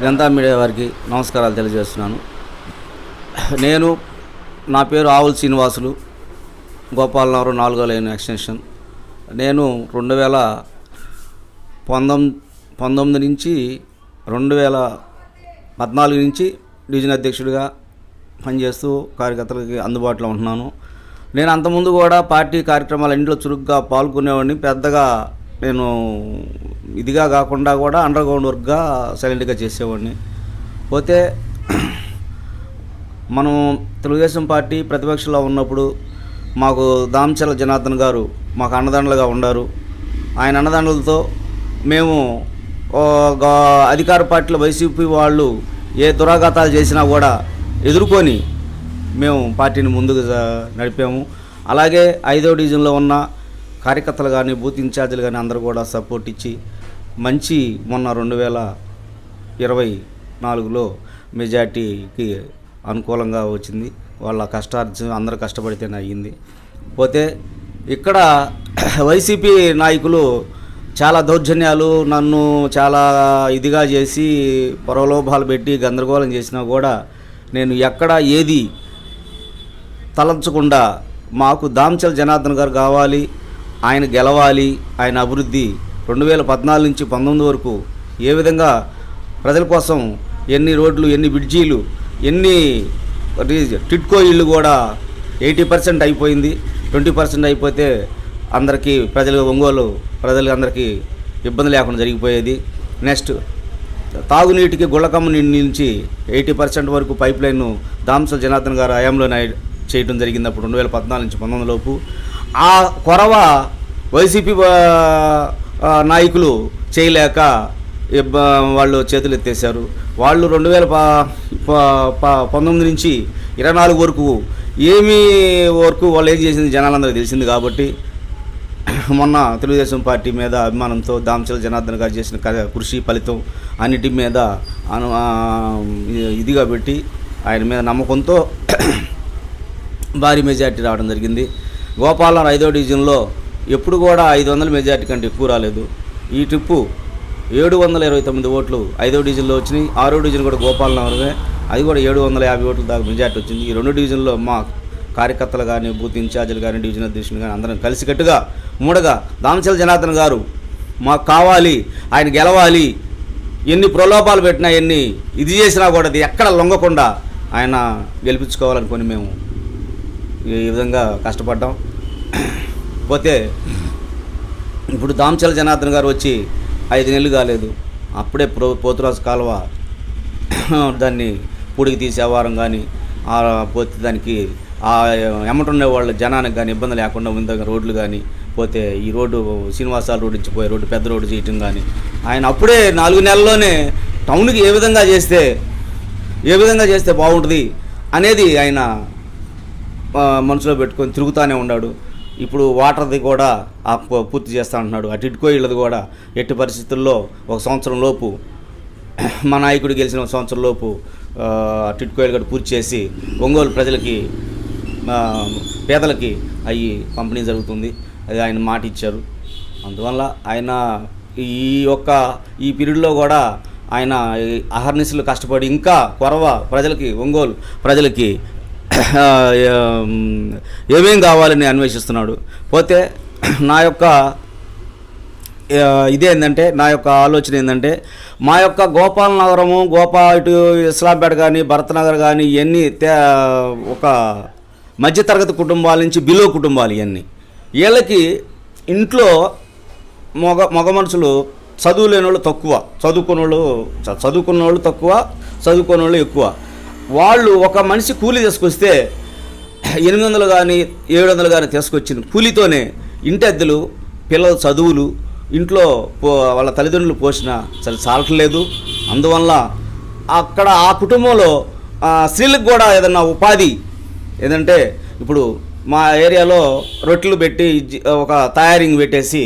Janata media వారికి నమస్కారాలు తెలియజేస్తున్నాను. నేను నా పేరు ఆవుల శ్రీనివాసులు గోపాలనగరం నాలుగో లైన్ ఎక్స్టెన్షన్. నేను రెండు వేల పంతొమ్మిది పంతొమ్మిది నుంచి రెండు వేల పద్నాలుగు నుంచి డివిజన్ అధ్యక్షుడిగా పనిచేస్తూ కార్యకర్తలకి అందుబాటులో ఉంటున్నాను. నేను అంతకుముందు కూడా పార్టీ కార్యక్రమాలన్నింటిలో చురుగ్గా పాల్గొనేవాడిని పెద్దగా నేను ఇదిగా కాకుండా కూడా అండర్ గ్రౌండ్ వర్క్గా సైలెంట్గా చేసేవాడిని. పోతే మనం తెలుగుదేశం పార్టీ ప్రతిపక్షంలో ఉన్నప్పుడు మాకు దామచల జనార్దన్ గారు మాకు అన్నదండలుగా ఉండారు. ఆయన అన్నదండలతో మేము ఓ అధికార పార్టీలో వైసీపీ వాళ్ళు ఏ దురాఘాతాలు చేసినా కూడా ఎదుర్కొని మేము పార్టీని ముందుకు నడిపాము. అలాగే ఐదో డివిజన్లో ఉన్న కార్యకర్తలు కానీ బూత్ ఇన్ఛార్జీలు కానీ అందరూ కూడా సపోర్ట్ ఇచ్చి మంచి మొన్న రెండు వేల ఇరవై నాలుగులో మెజార్టీకి అనుకూలంగా వచ్చింది. వాళ్ళ కష్టార్జం అందరూ కష్టపడితేనే అయ్యింది. పోతే ఇక్కడ వైసీపీ నాయకులు చాలా దౌర్జన్యాలు నన్ను చాలా ఇదిగా చేసి ప్రలోభాలు పెట్టి గందరగోళం చేసినా కూడా నేను ఎక్కడ ఏది తలంచకుండా మాకు దాంచల్ జనార్దన్ గారు కావాలి ఆయన గెలవాలి ఆయన అభివృద్ధి రెండు వేల పద్నాలుగు నుంచి పంతొమ్మిది వరకు ఏ విధంగా ప్రజల కోసం ఎన్ని రోడ్లు ఎన్ని బ్రిడ్జీలు ఎన్ని టిట్కో ఇళ్ళు కూడా ఎయిటీ పర్సెంట్ అయిపోయింది. ట్వంటీ పర్సెంట్ అయిపోతే అందరికీ ప్రజలు ఒంగోలు ప్రజలు అందరికీ ఇబ్బంది లేకుండా జరిగిపోయేది. నెక్స్ట్ తాగునీటికి గుళ్ళకమ్మ నుంచి ఎయిటీ పర్సెంట్ వరకు పైప్ లైన్ దామసల జనార్దన్ గారు హయాంలో చేయడం జరిగింది అప్పుడు రెండు వేల పద్నాలుగు నుంచి పంతొమ్మిది లోపు. ఆ కొరవ వైసీపీ నాయకులు చేయలేక వాళ్ళు చేతులు ఎత్తేసారు వాళ్ళు రెండు వేల పంతొమ్మిది నుంచి ఇరవై నాలుగు వరకు ఏమీ వరకు వాళ్ళు ఏం చేసింది జనాలందరికీ తెలిసింది కాబట్టి మొన్న తెలుగుదేశం పార్టీ మీద అభిమానంతో దామచల జనార్దన్ గారు చేసిన క- కృషి ఫలితం అన్నిటి మీద అను ఇదిగా పెట్టి ఆయన మీద నమ్మకంతో భారీ మెజార్టీ రావడం జరిగింది. గోపాలం ఐదో డివిజన్లో ఎప్పుడు కూడా ఐదు వందల మెజార్టీ కంటే ఎక్కువ రాలేదు. ఈ ట్రిప్పు ఏడు వందల ఇరవై తొమ్మిది ఓట్లు ఐదో డివిజన్లో వచ్చినాయి. ఆరో డివిజన్ కూడా గోపాలనగరమే అది కూడా ఏడు వందల యాభై ఓట్ల దాకా మెజార్టీ వచ్చింది. ఈ రెండు డివిజన్లో మా కార్యకర్తలు కానీ బూత్ ఇన్ఛార్జీలు కానీ డివిజన్ అధ్యక్షులు కానీ అందరం కలిసికట్టుగా మూడగా దామచల జనార్దన్ గారు మాకు కావాలి ఆయన గెలవాలి ఎన్ని ప్రలోభాలు పెట్టినా ఎన్ని ఇది చేసినా కూడా అది ఎక్కడ లొంగకుండా ఆయన గెలిపించుకోవాలనుకొని మేము ఈ విధంగా కష్టపడ్డాం. పోతే ఇప్పుడు దామచల జనార్దన్ గారు వచ్చి ఐదు నెలలు కాలేదు. అప్పుడే ప్రో పోతురాజు కాలువ దాన్ని పూడికి తీసేవారం కానీ పోతే దానికి ఆ ఎమ్మటుండే వాళ్ళ జనానికి కానీ ఇబ్బంది లేకుండా ఉంది రోడ్లు కానీ పోతే ఈ రోడ్డు శ్రీనివాసాల రోడ్డు నుంచి పోయే రోడ్డు పెద్ద రోడ్డు చేయటం కానీ ఆయన అప్పుడే నాలుగు నెలల్లోనే టౌన్కి ఏ విధంగా చేస్తే ఏ విధంగా చేస్తే బాగుంటుంది అనేది ఆయన మనసులో పెట్టుకొని తిరుగుతూనే ఉన్నాడు. ఇప్పుడు వాటర్ది కూడా ఆ పూర్తి చేస్తా ఉంటున్నాడు అటు ఇటుకో ఇళ్ళది కూడా ఎట్టి పరిస్థితుల్లో ఒక సంవత్సరం లోపు మా నాయకుడు గెలిచిన ఒక సంవత్సరం లోపు అటు ఇటుకో ఇళ్ళు పూర్తి చేసి ఒంగోలు ప్రజలకి పేదలకి అవి పంపిణీ జరుగుతుంది. అది ఆయన మాట ఇచ్చారు. అందువల్ల ఆయన ఈ యొక్క ఈ పీరియడ్లో కూడా ఆయన అహర్నిశలు కష్టపడి ఇంకా కొరవ ప్రజలకి ఒంగోలు ప్రజలకి ఏమేం కావాలని అన్వేషిస్తున్నాడు? పోతే నా యొక్క ఇదేంటంటే నా యొక్క ఆలోచన ఏంటంటే మా యొక్క గోపాల నగరము గోపా ఇటు ఇస్లాంపేట కానీ భరతనగర్ కానీ ఇవన్నీ తే ఒక మధ్యతరగతి కుటుంబాల నుంచి బిలో కుటుంబాలు ఇవన్నీ వీళ్ళకి ఇంట్లో మగ మగ మనుషులు చదువు లేని వాళ్ళు తక్కువ చదువుకున్న వాళ్ళు చదువుకున్న వాళ్ళు తక్కువ చదువుకున్న వాళ్ళు ఎక్కువ. వాళ్ళు ఒక మనిషి కూలి తీసుకొస్తే ఎనిమిది వందలు కానీ ఏడు వందలు కానీ తీసుకొచ్చిన కూలితోనే ఇంటద్దెలు పిల్లల చదువులు ఇంట్లో పో వాళ్ళ తల్లిదండ్రులు పోషణ అసలు చాలట్లేదు అందువల్ల అక్కడ ఆ కుటుంబంలో స్త్రీలకు కూడా ఏదన్నా ఉపాధి ఏదంటే ఇప్పుడు మా ఏరియాలో రొట్టెలు పెట్టి ఒక తయారింగ్ పెట్టేసి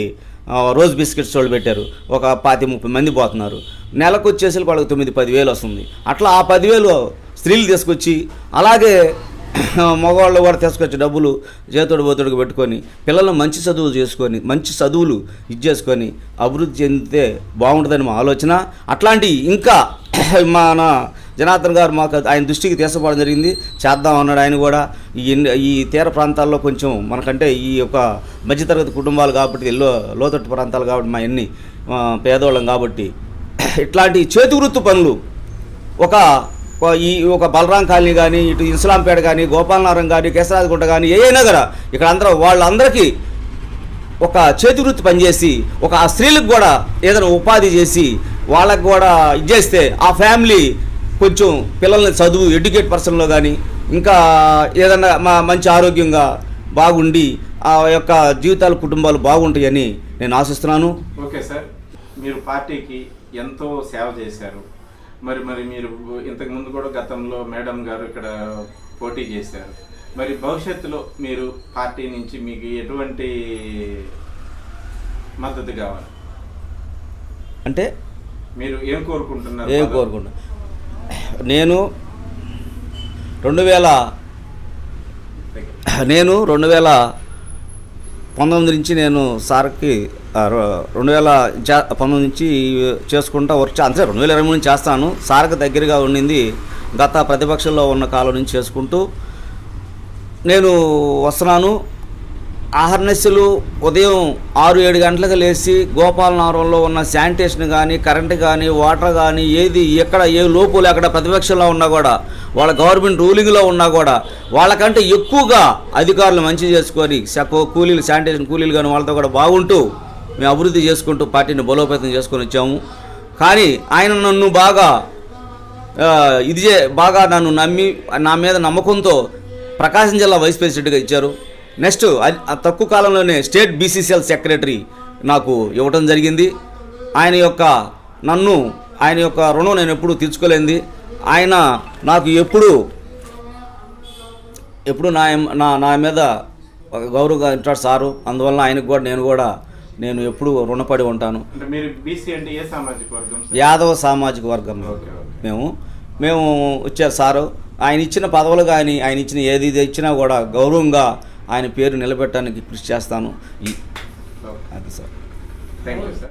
రోజ్ బిస్కెట్స్ వాళ్ళు పెట్టారు. ఒక పాతి ముప్పై మంది పోతున్నారు. నెలకు వచ్చేసి వాళ్ళకి తొమ్మిది పదివేలు వస్తుంది. అట్లా ఆ పదివేలు స్త్రీలు తీసుకొచ్చి అలాగే మగవాళ్ళు కూడా తీసుకొచ్చి డబ్బులు చేతుడు బోతుడికి పెట్టుకొని పిల్లలను మంచి చదువులు చేసుకొని మంచి చదువులు ఇది చేసుకొని అభివృద్ధి చెందితే బాగుంటుందని మా ఆలోచన. అట్లాంటి ఇంకా మన జనార్దన్ గారు మాకు ఆయన దృష్టికి తీసుకోవడం జరిగింది. చేద్దాం అన్నాడు ఆయన కూడా. ఈ ఈ తీర ప్రాంతాల్లో కొంచెం మనకంటే ఈ యొక్క మధ్యతరగతి కుటుంబాలు కాబట్టి లో లోతట్టు ప్రాంతాలు కాబట్టి మా ఎన్ని పేదవాళ్ళం కాబట్టి ఇట్లాంటి చేతి వృత్తి పనులు ఒక ఈ ఒక బలరాం కాలనీ కానీ ఇటు ఇస్లాంపేట కానీ గోపాలనగరం కానీ కేసరాజగుంట కానీ ఏ అయినా కదా ఇక్కడ అందరూ వాళ్ళందరికీ ఒక చేతి వృత్తి పనిచేసి ఒక ఆ స్త్రీలకు కూడా ఏదైనా ఉపాధి చేసి వాళ్ళకు కూడా ఇది చేస్తే ఆ ఫ్యామిలీ కొంచెం పిల్లల్ని చదువు ఎడ్యుకేట్ పర్సన్లో కానీ ఇంకా ఏదన్నా మా మంచి ఆరోగ్యంగా బాగుండి ఆ యొక్క జీవితాలు కుటుంబాలు బాగుంటాయని నేను ఆశిస్తున్నాను. Okay sir. మీరు పార్టీకి ఎంతో సేవ చేశారు. మరి మరి మీరు ఇంతకు ముందు కూడా గతంలో మేడం గారు ఇక్కడ పోటీ చేశారు. మరి భవిష్యత్తులో మీరు పార్టీ నుంచి మీకు ఎటువంటి మద్దతు కావాలి? అంటే మీరు ఏం కోరుకుంటున్నారు? ఏం పదవి? కోరుకుంటా నేను రెండు వేల నేను రెండు వేల పంతొమ్మిది నుంచి నేను సార్కి రెండు వేల పంతొమ్మిది నుంచి చేసుకుంటా వర్క్ అంతే రెండు వేల ఇరవై మూడు నుంచి చేస్తాను. సార్కి దగ్గరగా ఉండింది గత ప్రతిపక్షంలో ఉన్న కాలం నుంచి చేసుకుంటూ నేను వస్తున్నాను. ఆహర్నెస్సులు ఉదయం ఆరు ఏడు గంటలకు లేచి గోపాలనగరంలో ఉన్న శానిటేషన్ కానీ కరెంట్ కానీ వాటర్ కానీ ఏది ఎక్కడ ఏ లోపు లేకుండా ప్రతిపక్షంలో ఉన్నా కూడా వాళ్ళ గవర్నమెంట్ రూలింగ్లో ఉన్నా కూడా వాళ్ళకంటే ఎక్కువగా అధికారులు మంచి చేసుకొని కూలీలు శానిటేషన్ కూలీలు కానీ వాళ్ళతో కూడా బాగుంటూ మేము అభివృద్ధి చేసుకుంటూ పార్టీని బలోపేతం చేసుకొని వచ్చాము. కానీ ఆయన నన్ను బాగా ఇది బాగా నన్ను నమ్మి నా మీద నమ్మకంతో ప్రకాశం జిల్లా వైస్ ప్రెసిడెంట్గా ఇచ్చారు. నెక్స్ట్ తక్కువ కాలంలోనే స్టేట్ బీసీసీఎల్ సెక్రటరీ నాకు ఇవ్వటం జరిగింది. ఆయన యొక్క నన్ను ఆయన యొక్క రుణం నేను ఎప్పుడూ తీర్చుకోలేంది ఆయన నాకు ఎప్పుడు ఎప్పుడు నా నా నా మీద ఒక గౌరవంగా ఉంటాడు సారు. అందువల్ల ఆయనకు కూడా నేను కూడా నేను ఎప్పుడూ రుణపడి ఉంటాను? యాదవ సామాజిక వర్గంలో. మేము. మేము వచ్చారు సారు. ఆయన ఇచ్చిన పదవులు కానీ ఆయన ఇచ్చిన ఏది ఇచ్చినా కూడా గౌరవంగా ఆయన పేరు నిలబెట్టడానికి కృషి చేస్తాను. ఈ ఓకే. అది సార్. Thank you sir